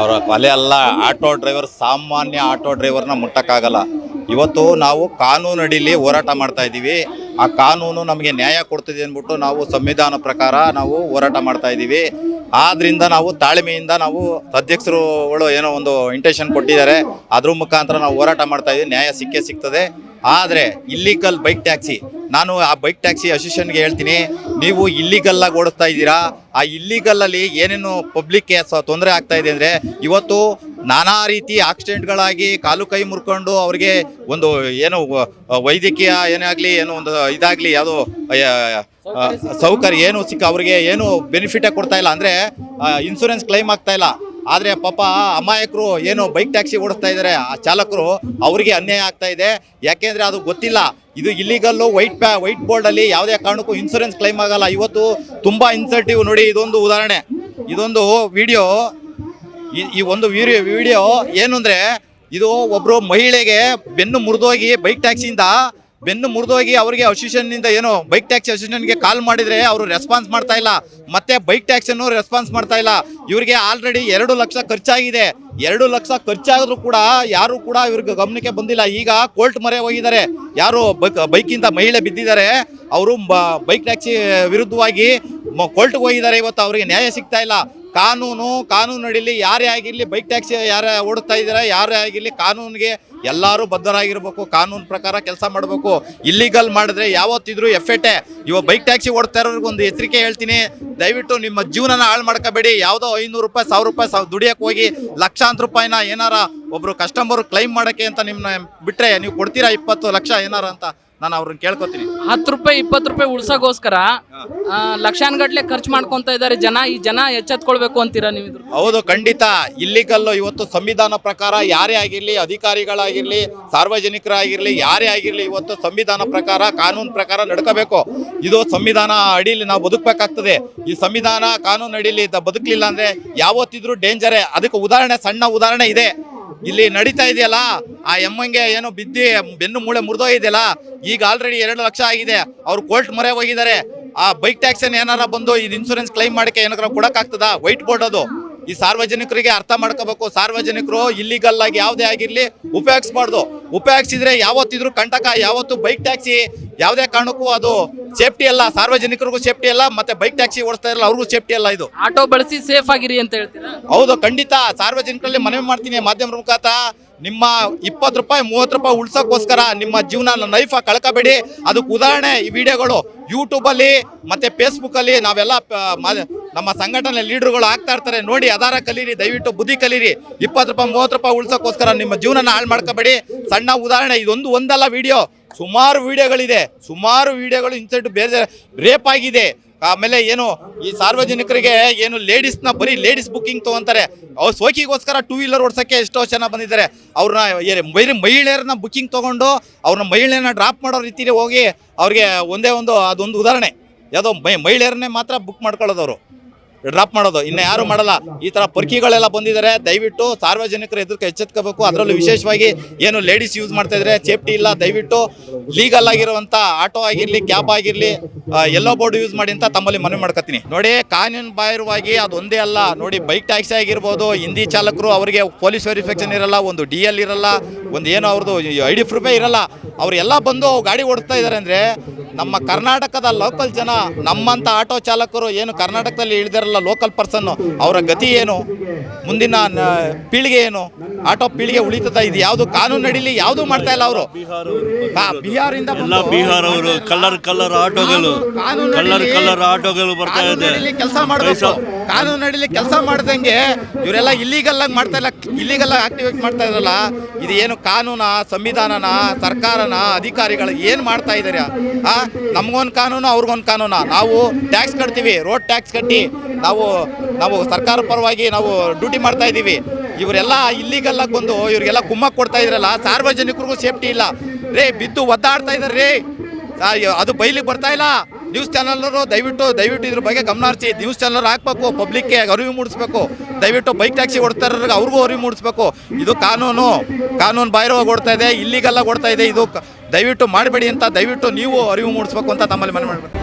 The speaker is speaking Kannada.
ಅವರ ಕೊಲೆ ಅಲ್ಲ ಆಟೋ ಡ್ರೈವರ್ ಸಾಮಾನ್ಯ ಆಟೋ ಡ್ರೈವರ್ನ ಮುಟ್ಟಕ್ಕಾಗಲ್ಲ. ಇವತ್ತು ನಾವು ಕಾನೂನು ಅಡಿಯಲ್ಲಿ ಹೋರಾಟ ಮಾಡ್ತಾ ಇದ್ದೀವಿ. ಆ ಕಾನೂನು ನಮಗೆ ನ್ಯಾಯ ಕೊಡ್ತಿದೆ ಅಂದ್ಬಿಟ್ಟು ನಾವು ಸಂವಿಧಾನ ಪ್ರಕಾರ ನಾವು ಹೋರಾಟ ಮಾಡ್ತಾ ಇದ್ದೀವಿ. ಆದ್ರಿಂದ ನಾವು ತಾಳ್ಮೆಯಿಂದ ನಾವು ಅಧ್ಯಕ್ಷರುಗಳು ಏನೋ ಒಂದು ಇಂಟೆನ್ಷನ್ ಕೊಟ್ಟಿದ್ದಾರೆ. ಅದ್ರ ಮುಖಾಂತರ ನಾವು ಹೋರಾಟ ಮಾಡ್ತಾ ಇದ್ದೀವಿ. ನ್ಯಾಯ ಸಿಕ್ಕೇ ಸಿಗ್ತದೆ. ಆದರೆ ಇಲ್ಲಿಗಲ್ ಬೈಕ್ ಟ್ಯಾಕ್ಸಿ ನಾನು ಆ ಬೈಕ್ ಟ್ಯಾಕ್ಸಿ ಅಸೋಸಿಯೇಷನ್ಗೆ ಹೇಳ್ತೀನಿ. ನೀವು ಇಲ್ಲಿಗಲ್ಲಾಗಿ ಓಡಿಸ್ತಾ ಇದ್ದೀರಾ? ಆ ಇಲ್ಲಿಗಲ್ಲಲ್ಲಿ ಏನೇನು ಪಬ್ಲಿಕ್ಗೆ ತೊಂದರೆ ಆಗ್ತಾ ಇದೆ ಅಂದರೆ ಇವತ್ತು ನಾನಾ ರೀತಿ ಆಕ್ಸಿಡೆಂಟ್ಗಳಾಗಿ ಕಾಲು ಕೈ ಮುರ್ಕೊಂಡು ಅವ್ರಿಗೆ ಒಂದು ಏನು ವೈದ್ಯಕೀಯ ಏನೇ ಆಗಲಿ, ಏನೋ ಒಂದು ಇದಾಗಲಿ, ಯಾವುದೋ ಸೌಕರ್ಯ ಏನು ಸಿಕ್ಕ, ಅವ್ರಿಗೆ ಏನು ಬೆನಿಫಿಟೇ ಕೊಡ್ತಾ ಇಲ್ಲ ಅಂದರೆ ಇನ್ಸೂರೆನ್ಸ್ ಕ್ಲೈಮ್ ಆಗ್ತಾ ಇಲ್ಲ. ಆದರೆ ಪಾಪ ಅಮಾಯಕರು ಏನು ಬೈಕ್ ಟ್ಯಾಕ್ಸಿ ಓಡಿಸ್ತಾ ಇದ್ದಾರೆ ಆ ಚಾಲಕರು ಅವರಿಗೆ ಅನ್ಯಾಯ ಆಗ್ತಾ ಇದೆ. ಯಾಕೆಂದರೆ ಅದು ಗೊತ್ತಿಲ್ಲ. ಇದು ಇಲ್ಲಿಗಲ್ಲು ವೈಟ್ ಪ್ಯಾ ವೈಟ್ ಬೋರ್ಡಲ್ಲಿ ಯಾವುದೇ ಕಾರಣಕ್ಕೂ ಇನ್ಸೂರೆನ್ಸ್ ಕ್ಲೈಮ್ ಆಗಲ್ಲ. ಇವತ್ತು ತುಂಬ ಇನ್ಸೆಂಟಿವ್ ನೋಡಿ ಇದೊಂದು ಉದಾಹರಣೆ. ಇದೊಂದು ವಿಡಿಯೋ ಈ ಒಂದು ವಿಡಿಯೋ ವಿಡಿಯೋ ಏನು ಅಂದರೆ ಇದು ಒಬ್ಬರು ಮಹಿಳೆಗೆ ಬೆನ್ನು ಮುರಿದೋಗಿ ಬೈಕ್ ಟ್ಯಾಕ್ಸಿಯಿಂದ ಬೆನ್ನು ಮುರಿದೋಗಿ ಅವರಿಗೆ ಅಸೋಸಿಯೇಷನ್ನಿಂದ ಏನು ಬೈಕ್ ಟ್ಯಾಕ್ಸಿ ಅಸೋಸಿಯೇಷನ್ಗೆ ಕಾಲ್ ಮಾಡಿದರೆ ಅವರು ರೆಸ್ಪಾನ್ಸ್ ಮಾಡ್ತಾ ಇಲ್ಲ. ಮತ್ತೆ ಬೈಕ್ ಟ್ಯಾಕ್ಸಿಯನ್ನು ರೆಸ್ಪಾನ್ಸ್ ಮಾಡ್ತಾ ಇಲ್ಲ. ಇವರಿಗೆ ಆಲ್ರೆಡಿ ಎರಡು ಲಕ್ಷ ಖರ್ಚಾಗಿದೆ. ಎರಡು ಲಕ್ಷ ಖರ್ಚಾದರೂ ಕೂಡ ಯಾರು ಕೂಡ ಇವ್ರಿಗೆ ಗಮನಕ್ಕೆ ಬಂದಿಲ್ಲ. ಈಗ ಕೋರ್ಟ್ ಮೊರೆ ಹೋಗಿದ್ದಾರೆ. ಯಾರು ಬೈಕ್ ಬೈಕಿಂದ ಮಹಿಳೆ ಬಿದ್ದಿದ್ದಾರೆ. ಅವರು ಬೈಕ್ ಟ್ಯಾಕ್ಸಿ ವಿರುದ್ಧವಾಗಿ ಕೋರ್ಟ್ಗೆ ಹೋಗಿದ್ದಾರೆ ಇವತ್ತು, ಅವರಿಗೆ ನ್ಯಾಯ ಸಿಗ್ತಾ ಇಲ್ಲ. ಕಾನೂನು ಕಾನೂನು ನಡೀಲಿ ಯಾರೇ ಆಗಿರಲಿ, ಬೈಕ್ ಟ್ಯಾಕ್ಸಿ ಯಾರೇ ಓಡಿಸ್ತಾ ಇದ್ದಾರೆ, ಯಾರೇ ಆಗಿರಲಿ, ಕಾನೂನಿಗೆ ಎಲ್ಲರೂ ಬದ್ಧರಾಗಿರ್ಬೇಕು, ಕಾನೂನು ಪ್ರಕಾರ ಕೆಲಸ ಮಾಡಬೇಕು. ಇಲ್ಲಿಗಲ್ ಮಾಡಿದ್ರೆ ಯಾವತ್ತಿದ್ರು ಎಫೆಟೆ ಇವಾಗ ಬೈಕ್ ಟ್ಯಾಕ್ಸಿ ಓಡ್ತಾ ಇರೋರಿಗೆ ಒಂದು ಎಚ್ಚರಿಕೆ ಹೇಳ್ತೀನಿ. ದಯವಿಟ್ಟು ನಿಮ್ಮ ಜೀವನನ ಹಾಳು ಮಾಡ್ಕೋಬೇಡಿ. ಯಾವುದೋ ಐನೂರು ರೂಪಾಯಿ, ಸಾವಿರ ರೂಪಾಯಿ ಸಾವಿರ ದುಡಿಯೋಕ್ಕೆ ಹೋಗಿ ಲಕ್ಷಾಂತರ ರೂಪಾಯಿನ ಏನಾರ ಒಬ್ಬರು ಕಸ್ಟಮರ್ ಕ್ಲೈಮ್ ಮಾಡೋಕ್ಕೆ ಅಂತ ನಿಮ್ಮನ್ನ ಬಿಟ್ಟರೆ ನೀವು ಕೊಡ್ತೀರಾ ಇಪ್ಪತ್ತು ಲಕ್ಷ ಏನಾರ ಅಂತ? ನಾನು ಅವ್ರನ್ನ ಕೇಳ್ಕೊತೀನಿ. ಹತ್ತು ರೂಪಾಯಿ ಇಪ್ಪತ್ತು ರೂಪಾಯಿ ಉಳಿಸೋಗೋಸ್ಕರ ಲಕ್ಷಾನ್ಗಟ್ಲೆ ಖರ್ಚು ಮಾಡ್ಕೊಂತ ಇದ್ದಾರೆ ಜನ ಈ ಜನ ಎಚ್ಚೆತ್ಕೊಳ್ಬೇಕು ಅಂತೀರಾ ನೀವು ಇದ್ರ ಹೌದು ಖಂಡಿತ. ಇಲ್ಲಿಗಲ್ಲು ಇವತ್ತು ಸಂವಿಧಾನ ಪ್ರಕಾರ ಯಾರೇ ಆಗಿರಲಿ ಅಧಿಕಾರಿಗಳಾಗಿರಲಿ ಸಾರ್ವಜನಿಕರಾಗಿರಲಿ ಯಾರೇ ಆಗಿರಲಿ ಇವತ್ತು ಸಂವಿಧಾನ ಪ್ರಕಾರ ಕಾನೂನು ಪ್ರಕಾರ ನಡ್ಕೋಬೇಕು. ಇದು ಸಂವಿಧಾನ ಅಡಿಲಿ ನಾವು ಬದುಕಬೇಕಾಗ್ತದೆ. ಈ ಸಂವಿಧಾನ ಕಾನೂನು ಅಡಿಲಿ ಇದ್ದ ಬದುಕಲಿಲ್ಲ ಅಂದ್ರೆ ಯಾವತ್ತಿದ್ರೂ ಡೇಂಜರೇ. ಅದಕ್ಕೆ ಉದಾಹರಣೆ ಸಣ್ಣ ಉದಾಹರಣೆ ಇದೆ. ಇಲ್ಲಿ ನಡೀತಾ ಇದೆಯಲ್ಲ? ಆ ಎಮ್ಮಂಗೆ ಏನೋ ಬಿದ್ದಿ, ಬೆನ್ನು ಮೂಳೆ ಮುರಿದೋಗಿದೆಯಲ್ಲ ಈಗ ಆಲ್ರೆಡಿ ಎರಡು ಲಕ್ಷ ಆಗಿದೆ. ಅವ್ರು ಕೋರ್ಟ್ ಮೊರೆ ಹೋಗಿದ್ದಾರೆ. ಆ ಬೈಕ್ ಟ್ಯಾಕ್ಸನ್ ಏನಾರ ಬಂದು ಇದು ಇನ್ಸೂರೆನ್ಸ್ ಕ್ಲೈಮ್ ಮಾಡಕ್ಕೆ ಏನಾರ ಕೊಡಕ್ಕಾಗ್ತದ? ವೈಟ್ ಬೋರ್ಡ್ ಅದು. ಈ ಸಾರ್ವಜನಿಕರಿಗೆ ಅರ್ಥ ಮಾಡ್ಕೋಬೇಕು. ಸಾರ್ವಜನಿಕರು ಇಲ್ಲಿಗಲ್ ಆಗಿ ಯಾವುದೇ ಆಗಿರಲಿ ಉಪಯೋಗಿಸ್ಬಾರ್ದು. ಉಪಯೋಗಿಸಿದ್ರೆ ಯಾವತ್ತಿದ್ರು ಕಂಟಕ ಯಾವತ್ತು ಬೈಕ್ ಟ್ಯಾಕ್ಸಿ ಯಾವುದೇ ಕಾರಣಕ್ಕೂ ಅದು ಸೇಫ್ಟಿ ಅಲ್ಲ. ಸಾರ್ವಜನಿಕರಿಗೂ ಸೇಫ್ಟಿ ಅಲ್ಲ ಮತ್ತೆ ಬೈಕ್ ಟ್ಯಾಕ್ಸಿ ಓಡಿಸ್ತಾ ಇರಲ್ಲ ಅವ್ರಿಗೂ ಸೇಫ್ಟಿ ಅಲ್ಲ ಇದು. ಆಟೋ ಬಳಸಿ ಸೇಫ್ ಆಗಿರಿ ಅಂತ ಹೇಳ್ತೀರಾ? ಹೌದು ಖಂಡಿತ. ಸಾರ್ವಜನಿಕರಲ್ಲಿ ಮನವಿ ಮಾಡ್ತೀನಿ ಮಾಧ್ಯಮ ಮುಖಾಂತರ. ನಿಮ್ಮ ಇಪ್ಪತ್ತು ರೂಪಾಯಿ ಮೂವತ್ತು ರೂಪಾಯಿ ಉಳ್ಸೋಕ್ಕೋಸ್ಕರ ನಿಮ್ಮ ಜೀವನ ನೈಫ ಕಳ್ಕೋಬೇಡಿ. ಅದಕ್ಕೆ ಉದಾಹರಣೆ ಈ ವಿಡಿಯೋಗಳು. ಯೂಟ್ಯೂಬಲ್ಲಿ ಮತ್ತು ಫೇಸ್ಬುಕ್ಕಲ್ಲಿ ನಾವೆಲ್ಲ ನಮ್ಮ ಸಂಘಟನೆ ಲೀಡರ್ಗಳು ಆಗ್ತಾ ಇರ್ತಾರೆ. ನೋಡಿ, ಅದಾರ ಕಲೀರಿ, ದಯವಿಟ್ಟು ಬುದ್ಧಿ ಕಲೀರಿ. ಇಪ್ಪತ್ತು ರೂಪಾಯಿ, ಮೂವತ್ತು ರೂಪಾಯಿ ಉಳ್ಸೋಕ್ಕೋಸ್ಕರ ನಿಮ್ಮ ಜೀವನನ ಹಾಳು ಮಾಡ್ಕೋಬೇಡಿ. ಸಣ್ಣ ಉದಾಹರಣೆ, ಇದೊಂದು ಒಂದಲ್ಲ ವಿಡಿಯೋ. ಸುಮಾರು ವಿಡಿಯೋಗಳಿದೆ. ಸುಮಾರು ವಿಡಿಯೋಗಳು ಇನ್ಸಿಡೆಂಟ್ ಬೇರೆ ರೇಪ್ ಆಗಿದೆ. ಆಮೇಲೆ ಏನು, ಈ ಸಾರ್ವಜನಿಕರಿಗೆ ಏನು ಲೇಡೀಸ್ನ ಬರೀ ಲೇಡೀಸ್ ಬುಕ್ಕಿಂಗ್ ತೊಗೊಂತಾರೆ. ಅವ್ರು ಸೋಕಿಗೋಸ್ಕರ ಟೂ ವೀಲರ್ ಓಡ್ಸೋಕ್ಕೆ ಎಷ್ಟೋ ಜನ ಬಂದಿದ್ದಾರೆ. ಅವ್ರನ್ನ ಬರೀ ಮಹಿಳೆಯರನ್ನ ಬುಕ್ಕಿಂಗ್ ತೊಗೊಂಡು ಅವ್ರನ್ನ ಮಹಿಳೆಯನ್ನ ಡ್ರಾಪ್ ಮಾಡೋ ರೀತಿಯಲ್ಲಿ ಹೋಗಿ ಅವ್ರಿಗೆ ಒಂದೇ ಒಂದು, ಅದೊಂದು ಉದಾಹರಣೆ. ಯಾವುದೋ ಮೈ ಮಹಿಳೆಯರನ್ನೇ ಮಾತ್ರ ಬುಕ್ ಮಾಡ್ಕೊಳ್ಳೋದವರು. ಡ್ರಾಪ್ ಮಾಡೋದು. ಇನ್ನು ಯಾರು ಮಾಡಲ್ಲ. ಈ ತರ ಪರ್ಕಿಗಳೆಲ್ಲ ಬಂದಿದ್ದಾರೆ. ದಯವಿಟ್ಟು ಸಾರ್ವಜನಿಕರ ಎದುರ್ಕ ಎಚ್ಚೆತ್ಕೋಬೇಕು. ಅದರಲ್ಲೂ ವಿಶೇಷವಾಗಿ ಏನು ಲೇಡೀಸ್ ಯೂಸ್ ಮಾಡ್ತಾ ಇದ್ದಾರೆ ಸೇಫ್ಟಿ ಇಲ್ಲ. ದಯವಿಟ್ಟು ಲೀಗಲ್ ಆಗಿರುವಂತ ಆಟೋ ಆಗಿರಲಿ ಕ್ಯಾಬ್ ಆಗಿರಲಿ ಎಲ್ಲೋ ಬೋರ್ಡ್ ಯೂಸ್ ಮಾಡಿ ಅಂತ ತಮ್ಮಲ್ಲಿ ಮನವಿ ಮಾಡ್ಕೊತೀನಿ. ನೋಡಿ, ಕಾನೂನು ಬಾಹಿರವಾಗಿ ಅದೊಂದೇ ಅಲ್ಲ. ನೋಡಿ ಬೈಕ್ ಟ್ಯಾಕ್ಸಿ ಆಗಿರ್ಬೋದು, ಹಿಂದಿ ಚಾಲಕರು ಅವರಿಗೆ ಪೊಲೀಸ್ ವೆರಿಫಿಕೇಶನ್ ಇರಲ್ಲ, ಒಂದು ಡಿ ಎಲ್ ಇರಲ್ಲ, ಒಂದು ಏನು ಅವ್ರದ್ದು ಐ ಡಿ ಪ್ರೂಫೇ ಇರಲ್ಲ. ಅವರೆಲ್ಲ ಬಂದು ಗಾಡಿ ಓಡಿಸ್ತಾ ಇದ್ದಾರೆ ಅಂದರೆ ನಮ್ಮ ಕರ್ನಾಟಕದ ಲೋಕಲ್ ಜನ ನಮ್ಮಂಥ ಆಟೋ ಚಾಲಕರು ಏನು ಕರ್ನಾಟಕದಲ್ಲಿ ಇಳಿದಿರಲ್ಲ ಲೋಕಲ್ ಪರ್ಸನ್ನು ಅವರ ಗತಿ ಏನು? ಮುಂದಿನ ಪೀಳಿಗೆ ಏನು? ಆಟೋ ಪೀಳಿಗೆ ಉಳಿತದ? ಇದು ಯಾವುದು ಕಾನೂನು ನಡೀಲಿ? ಯಾವುದು ಮಾಡ್ತಾ ಇಲ್ಲ ಅವರು? ಬಿಹಾರಿಂದ ಬಿಹಾರ ಅವರು ಕಲರ್ ಕಲರ್ ಆಟೋಗಳು ಕಲರ್ ಕಲರ್ ಆಟೋಗಳು ಬರ್ತಾ ಇದೆ. ಕೆಲಸ ಮಾಡಬೇಕು. ಕಾನೂನು ನಡೀಲಿ ಕೆಲಸ ಮಾಡ್ದಂಗೆ ಇವರೆಲ್ಲ ಇಲ್ಲಿಗಲ್ ಆಗಿ ಮಾಡ್ತಾ ಇಲ್ಲ ಇಲ್ಲಿಗಲ್ ಆಕ್ಟಿವೇಟ್ ಮಾಡ್ತಾ ಇರಲ್ಲ ಇದು ಏನು ಕಾನೂನ ಸಂವಿಧಾನನ ಸರ್ಕಾರನ ಅಧಿಕಾರಿಗಳು ಏನು ಮಾಡ್ತಾ ಇದ್ದಾರೆ ಆ ನಮ್ಗೊಂದು ಕಾನೂನು ಅವ್ರಿಗೊಂದು ಕಾನೂನ? ನಾವು ಟ್ಯಾಕ್ಸ್ ಕಟ್ತೀವಿ ರೋಡ್ ಟ್ಯಾಕ್ಸ್ ಕಟ್ಟಿ ನಾವು ನಾವು ಸರ್ಕಾರ ಪರವಾಗಿ ನಾವು ಡ್ಯೂಟಿ ಮಾಡ್ತಾ ಇದ್ದೀವಿ. ಇವರೆಲ್ಲ ಇಲ್ಲಿಗೆಲ್ಲ ಬಂದು ಇವರಿಗೆಲ್ಲ ಕುಮ್ಮಕ್ಕೆ ಕೊಡ್ತಾ ಇದ್ರಲ್ಲ, ಸಾರ್ವಜನಿಕರಿಗೂ ಸೇಫ್ಟಿ ಇಲ್ಲ. ರೇ, ಬಿದ್ದು ಒದ್ದಾಡ್ತಾ ಇದ್ದಾರೆ ರೇ. ಅದು ಬೈಲಿಗೆ ಬರ್ತಾ ಇಲ್ಲ. ನ್ಯೂಸ್ ಚಾನಲ್ನವರು ದಯವಿಟ್ಟು ದಯವಿಟ್ಟು ಇದ್ರ ಬಗ್ಗೆ ಗಮನ ಹರಿಸಿ. ನ್ಯೂಸ್ ಚಾನಲ್ ಹಾಕ್ಬೇಕು ಪಬ್ಲಿಕ್ಗೆ ಅರಿವು ಮೂಡಿಸ್ಬೇಕು. ದಯವಿಟ್ಟು ಬೈಕ್ ಟ್ಯಾಕ್ಸಿ ಓಡ್ತಾರ್ರಿಗೆ ಅವ್ರಿಗೂ ಅರಿವು ಮೂಡಿಸ್ಬೇಕು. ಇದು ಕಾನೂನು ಕಾನೂನು ಬಾಹಿರವಾಗಿ ಓಡ್ತಾ ಇದೆ ಇಲ್ಲಿಗೆಲ್ಲ ಓಡ್ತಾ ಇದೆ. ಇದು ದಯವಿಟ್ಟು ಮಾಡಬೇಡಿ ಅಂತ ದಯವಿಟ್ಟು ನೀವು ಅರಿವು ಮೂಡಿಸ್ಬೇಕು ಅಂತ ತಮ್ಮಲ್ಲಿ ಮನವಿ ಮಾಡ್ಬೇಕು.